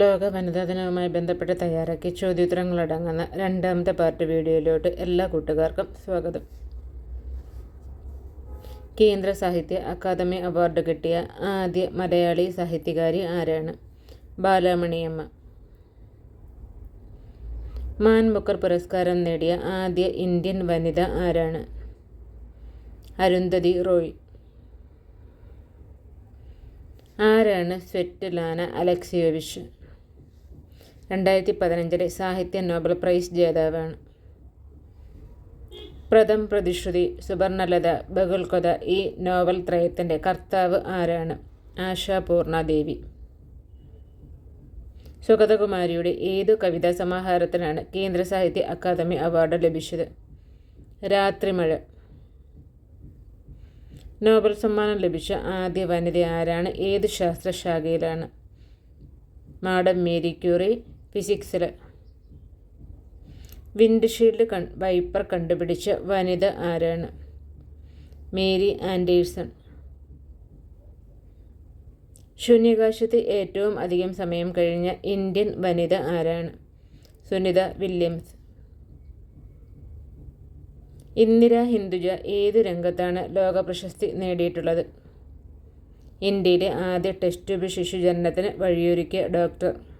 ലോക വനിതാ ദിനവുമായി ബന്ധപ്പെട്ട് തയ്യാറാക്കി ചോദ്യോത്തരങ്ങളടങ്ങുന്ന രണ്ടാമത്തെ പാർട്ട് വീഡിയോയിലോട്ട് എല്ലാ കൂട്ടുകാർക്കും സ്വാഗതം. കേന്ദ്ര സാഹിത്യ അക്കാദമി അവാർഡ് കിട്ടിയ ആദ്യ മലയാളി സാഹിത്യകാരി ആരാണ്? ബാലാമണിയമ്മ. മാൻ ബുക്കർ പുരസ്കാരം നേടിയ ആദ്യ ഇന്ത്യൻ വനിത ആരാണ്? അരുന്ധതി റോയ്. ആരാണ് സ്വെറ്റ്ലാന അലക്സിയോവിച്ച്? രണ്ടായിരത്തി പതിനഞ്ചിലെ സാഹിത്യ നോബൽ പ്രൈസ് ജേതാവാണ്. പ്രഥം പ്രതിശ്രുതി സുവർണലത ബഹുൽകഥ ഈ നോവൽ ത്രയത്തിന്റെ കർത്താവ് ആരാണ്? ആശാപൂർണദേവി സുഗതകുമാരിയുടെ ഏതു കവിതാ സമാഹാരത്തിനാണ് കേന്ദ്ര സാഹിത്യ അക്കാദമി അവാർഡ് ലഭിച്ചത്? രാത്രിമഴ. നോബൽ സമ്മാനം ലഭിച്ച ആദ്യ വനിത ആരാണ് ഏത് ശാസ്ത്രശാഖയിലാണ്? മാഡം മേരി ക്യൂറി ഫിസിക്സിൽ വിൻഡ്ഷീൽഡ് കൺ വൈപ്പർ കണ്ടുപിടിച്ച വനിത ആരാണ്? Mary Anderson. ശൂന്യാകാശത്ത് ഏറ്റവും അധികം സമയം കഴിഞ്ഞ ഇന്ത്യൻ വനിത ആരാണ്? സുനിത വില്യംസ്. ഇന്ദിര ഹിന്ദുജ ഏത് രംഗത്താണ് ലോക പ്രശസ്തി നേടിയിട്ടുള്ളത്? ഇന്ത്യയിലെ ആദ്യ ടെസ്റ്റ് ട്യൂബ് ശിശുജനനത്തിന് വഴിയൊരുക്കിയ ഡോക്ടർ.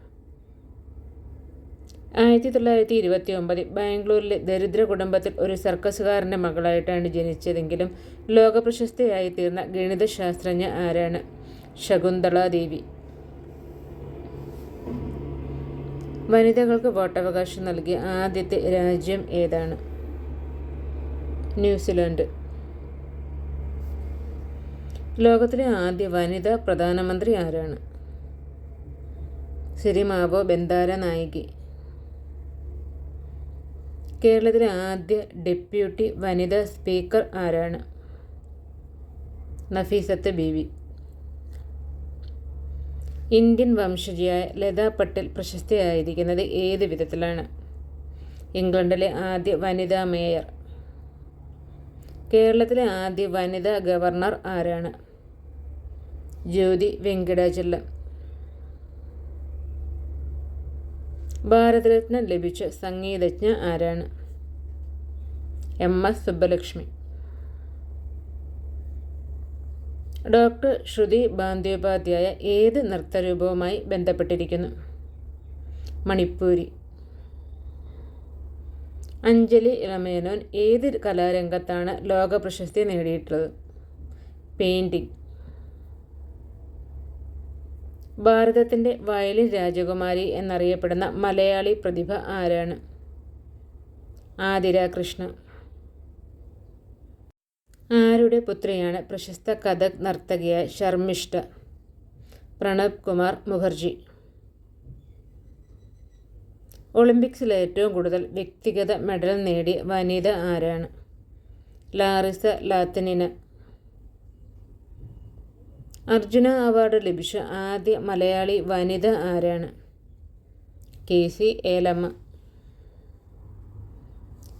ആയിരത്തി തൊള്ളായിരത്തി ഇരുപത്തി ഒമ്പതിൽ ബാംഗ്ലൂരിലെ ദരിദ്ര കുടുംബത്തിൽ ഒരു സർക്കസുകാരന്റെ മകളായിട്ടാണ് ജനിച്ചതെങ്കിലും ലോകപ്രശസ്തയായി തീർന്ന ഗണിതശാസ്ത്രജ്ഞ ആരാണ്? ശകുന്തള ദേവി വനിതകൾക്ക് വോട്ടവകാശം നൽകിയ ആദ്യത്തെ രാജ്യം ഏതാണ്? ന്യൂസിലാൻഡ്. ലോകത്തിലെ ആദ്യ വനിതാ പ്രധാനമന്ത്രി ആരാണ്? സിരിമാവോ ബന്ദാര നായികി. കേരളത്തിലെ ആദ്യ ഡെപ്യൂട്ടി വനിതാ സ്പീക്കർ ആരാണ്? നഫീസത്ത് ബീവി. ഇന്ത്യൻ വംശജിയായ ലതാ പട്ടേൽ പ്രശസ്തിയായിരിക്കുന്നത് ഏത് വിധത്തിലാണ്? ഇംഗ്ലണ്ടിലെ ആദ്യ വനിതാ മേയർ. കേരളത്തിലെ ആദ്യ വനിതാ ഗവർണർ ആരാണ്? ജ്യോതി വെങ്കിടാചലം. ഭാരതരത്ന ലഭിച്ച സംഗീതജ്ഞ ആരാണ്? M. S. Subbulakshmi. Doctor Shruti Bandyopadhyay ഏത് നൃത്തരൂപവുമായി ബന്ധപ്പെട്ടിരിക്കുന്നു? മണിപ്പൂരി. അഞ്ജലി ഇളമേനോൻ ഏത് കലാരംഗത്താണ് ലോക പ്രശസ്തി നേടിയിട്ടുള്ളത്? പെയിന്റിംഗ് ഭാരതത്തിന്റെ വയലിൻ രാജകുമാരി എന്നറിയപ്പെടുന്ന മലയാളി പ്രതിഭ ആരാണ്? ആതിര കൃഷ്ണ ആരുടെ പുത്രിയാണ് പ്രശസ്ത കഥക് നർത്തകിയായ ശർമിഷ്ഠ പ്രണബ് കുമാർ മുഖർജി. ഒളിമ്പിക്സിൽ ഏറ്റവും കൂടുതൽ വ്യക്തിഗത മെഡൽ നേടിയ വനിത ആരാണ്? ലാറിസ ലാത്തനിന. അർജുന അവാർഡ് ലഭിച്ച ആദ്യ മലയാളി വനിത ആരാണ്? K C Elamma.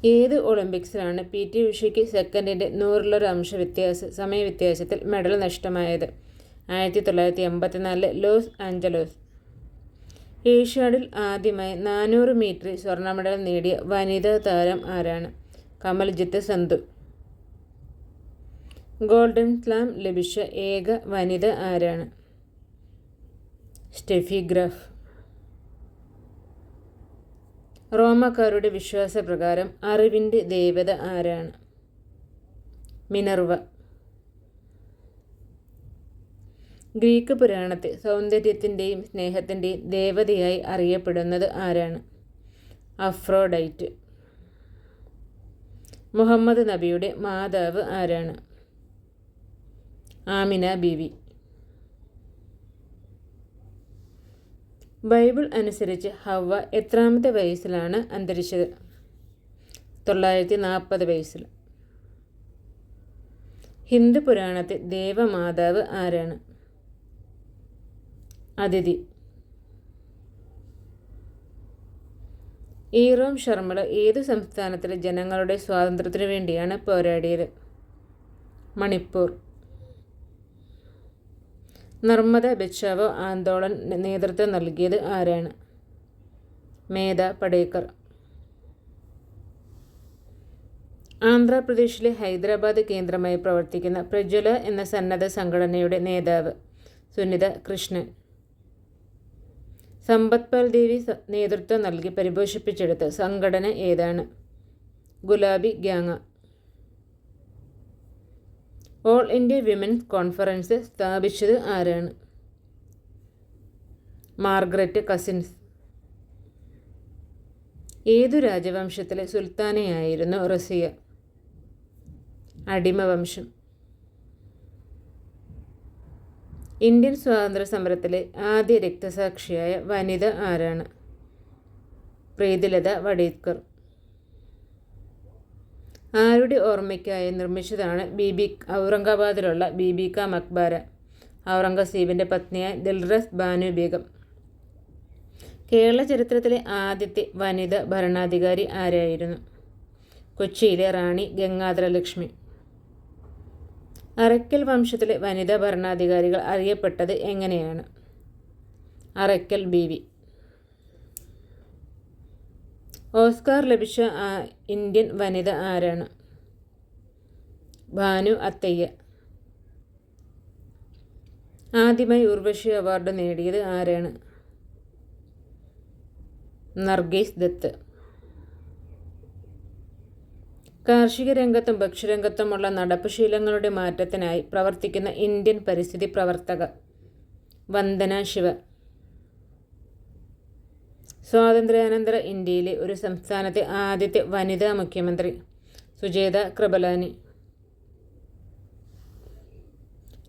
ഏത് ഒളിമ്പിക്സിലാണ് പി ടി ഉഷയ്ക്ക് സെക്കൻഡിന്റെ നൂറിലൊരു അംശ വ്യത്യാസ സമയവ്യത്യാസത്തിൽ മെഡൽ നഷ്ടമായത്? ആയിരത്തി തൊള്ളായിരത്തി എൺപത്തിനാലിലെ ലോസ് ആഞ്ചലോസ് ഏഷ്യാഡിൽ ആദ്യമായി നാനൂറ് മീറ്റർ സ്വർണ മെഡൽ നേടിയ വനിതാ താരം ആരാണ്? കമൽജിത്ത് സന്ധു. ഗോൾഡൻ സ്ലാം ലഭിച്ച ഏക വനിത ആരാണ്? സ്റ്റെഫി ഗ്രഫ് റോമക്കാരുടെ വിശ്വാസപ്രകാരം അറിവിന്റെ ദേവത ആരാണ്? മിനർവ. ഗ്രീക്ക് പുരാണത്തിൽ സൗന്ദര്യത്തിന്റെയും സ്നേഹത്തിന്റെയും ദേവതയായി അറിയപ്പെടുന്നത് ആരാണ്? അഫ്രോഡൈറ്റ്. മുഹമ്മദ് നബിയുടെ മാതാവ് ആരാണ്? ആമിന ബീവി. ബൈബിൾ അനുസരിച്ച് ഹവ എത്രാമത്തെ വയസ്സിലാണ് അന്തരിച്ചത്? തൊള്ളായിരത്തി നാൽപ്പത് വയസ്സിൽ. ഹിന്ദു പുരാണത്തിൽ ദേവമാതാവ് ആരാണ്? അതിഥി. ഈറോം ശർമ്മള ഏത് സംസ്ഥാനത്തിലെ ജനങ്ങളുടെ സ്വാതന്ത്ര്യത്തിനു വേണ്ടിയാണ് പോരാടിയത്? മണിപ്പൂർ. നർമ്മദ ബച്ചാവോ ആന്തോളൻ നേതൃത്വം നൽകിയത് ആരാണ്? മേധ പടേക്കർ. ആന്ധ്രാപ്രദേശിലെ ഹൈദരാബാദ് കേന്ദ്രമായി പ്രവർത്തിക്കുന്ന പ്രജ്വല എന്ന സന്നദ്ധ സംഘടനയുടെ നേതാവ് സുനിത കൃഷ്ണൻ. സമ്പത്പാൽ ദേവി നേതൃത്വം നൽകി പരിപോഷിപ്പിച്ചെടുത്ത സംഘടന ഏതാണ്? Gulabi Gang. All India women's conference സ്ഥാപിച്ചത് ആരാണ്? Margaret Cousins. ഏതു രാജവംശത്തിലെ സുൽത്താനയായിരുന്നു റസിയ? അടിമവംശം. ഇന്ത്യൻ സ്വാതന്ത്ര്യ സമരത്തിലെ ആദ്യ രക്തസാക്ഷിയായ വനിത ആരാണ്? പ്രീതിലത വടേക്കർ ആരുടെ ഓർമ്മയ്ക്കായി നിർമ്മിച്ചതാണ് ബീബി ഔറംഗാബാദിലുള്ള ബീബിക മക്ബാര. ഔറംഗസീബിന്റെ പത്നിയായ ദിൽറസ് ബാനു ബീഗം. കേരള ചരിത്രത്തിലെ ആദ്യത്തെ വനിത ഭരണാധികാരി ആരായിരുന്നു? കൊച്ചിയിലെ റാണി ഗംഗാധര ലക്ഷ്മി അറയ്ക്കൽ വംശത്തിലെ വനിതാ ഭരണാധികാരികൾ അറിയപ്പെട്ടത് എങ്ങനെയാണ്? അറയ്ക്കൽ ബീവി ഓസ്കാർ ലഭിച്ച ഇന്ത്യൻ വനിത ആരാണ്? ഭാനു അത്തയ്യ. ആദ്യമായി ഉർവശി അവാർഡ് നേടിയത് ആരാണ്? നർഗീസ് ദത്ത്. കാർഷിക രംഗത്തും ഭക്ഷ്യരംഗത്തുമുള്ള നടപ്പുശീലങ്ങളുടെ മാറ്റത്തിനായി പ്രവർത്തിക്കുന്ന ഇന്ത്യൻ പരിസ്ഥിതി പ്രവർത്തക വന്ദന ശിവ. സ്വാതന്ത്ര്യാനന്തര ഇന്ത്യയിലെ ഒരു സംസ്ഥാനത്തെ ആദ്യത്തെ വനിതാ മുഖ്യമന്ത്രി സുജേത കൃപലാനി.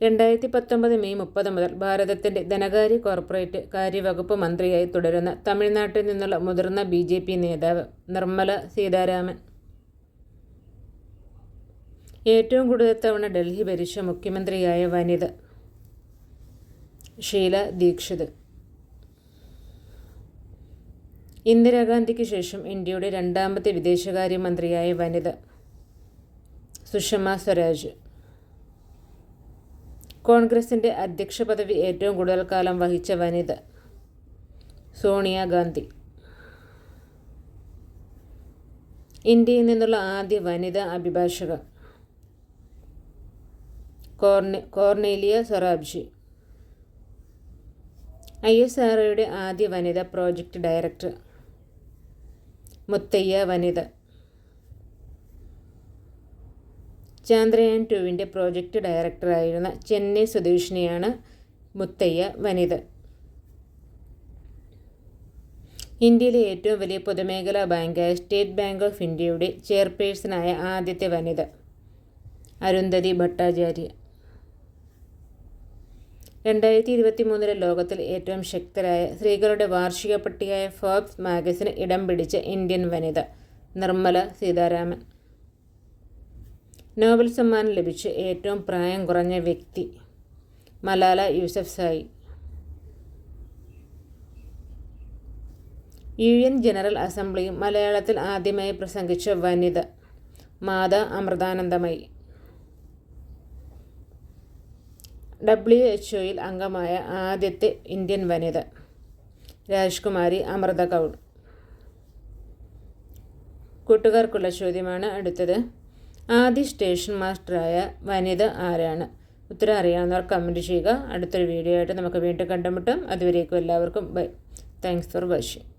രണ്ടായിരത്തി പത്തൊമ്പത് മെയ് മുപ്പത് മുതൽ ഭാരതത്തിന്റെ ധനകാര്യ കോർപ്പറേറ്റ് കാര്യവകുപ്പ് മന്ത്രിയായി തുടരുന്ന തമിഴ്നാട്ടിൽ നിന്നുള്ള മുതിർന്ന ബി ജെ പി നേതാവ് നിർമ്മല സീതാരാമൻ. ഏറ്റവും കൂടുതൽ തവണ ഡൽഹി ഭരിച്ച മുഖ്യമന്ത്രിയായ വനിത ഷീല ദീക്ഷിത്. ഇന്ദിരാഗാന്ധിക്ക് ശേഷം ഇന്ത്യയുടെ രണ്ടാമത്തെ വിദേശകാര്യമന്ത്രിയായ വനിത സുഷമ സ്വരാജ്. കോൺഗ്രസിന്റെ അധ്യക്ഷ പദവി ഏറ്റവും കൂടുതൽ കാലം വഹിച്ച വനിത സോണിയാഗാന്ധി. ഇന്ത്യയിൽ നിന്നുള്ള ആദ്യ വനിതാ അഭിഭാഷക കോർണെ Cornelia Sorabji I S R ആദ്യ വനിതാ പ്രോജക്റ്റ് ഡയറക്ടർ. മുത്തയ്യ വനിത. ചാന്ദ്രയാൻ ടുവിന്റെ പ്രോജക്റ്റ് ഡയറക്ടറായിരുന്ന ചെന്നൈ സ്വദേശിനിയാണ് മുത്തയ്യ വനിത. ഇന്ത്യയിലെ ഏറ്റവും വലിയ പൊതുമേഖലാ ബാങ്കായ സ്റ്റേറ്റ് ബാങ്ക് ഓഫ് ഇന്ത്യയുടെ ചെയർപേഴ്സണായ ആദ്യത്തെ വനിത. അരുന്ധതി ഭട്ടാചാര്യ. രണ്ടായിരത്തി ഇരുപത്തി മൂന്നിലെ ലോകത്തിൽ ഏറ്റവും ശക്തരായ സ്ത്രീകളുടെ വാർഷിക പട്ടികയായ ഫോബ്സ് മാഗസിന് ഇടം പിടിച്ച ഇന്ത്യൻ വനിത നിർമ്മല സീതാരാമൻ. നോബൽ സമ്മാനം ലഭിച്ച ഏറ്റവും പ്രായം കുറഞ്ഞ വ്യക്തി Malala Yousafzai. U N general അസംബ്ലിയും മലയാളത്തിൽ ആദ്യമായി പ്രസംഗിച്ച വനിത മാതാ അമൃതാനന്ദമയി. ഡബ്ല്യു എച്ച് ഒയിൽ അംഗമായ ആദ്യത്തെ ഇന്ത്യൻ വനിത രാജ്കുമാരി അമൃത കൗൾ. കൂട്ടുകാർക്കുള്ള ചോദ്യമാണ് അടുത്തത്. ആദ്യ സ്റ്റേഷൻ മാസ്റ്ററായ വനിത ആരാണ്? ഉത്തരം അറിയാവുന്നവർ കമന്റ് ചെയ്യുക. അടുത്തൊരു വീഡിയോ ആയിട്ട് നമുക്ക് വീണ്ടും കണ്ടുമുട്ടാം. അതുവരേക്കും എല്ലാവർക്കും ബൈ താങ്ക്സ് ഫോർ വാച്ചിങ്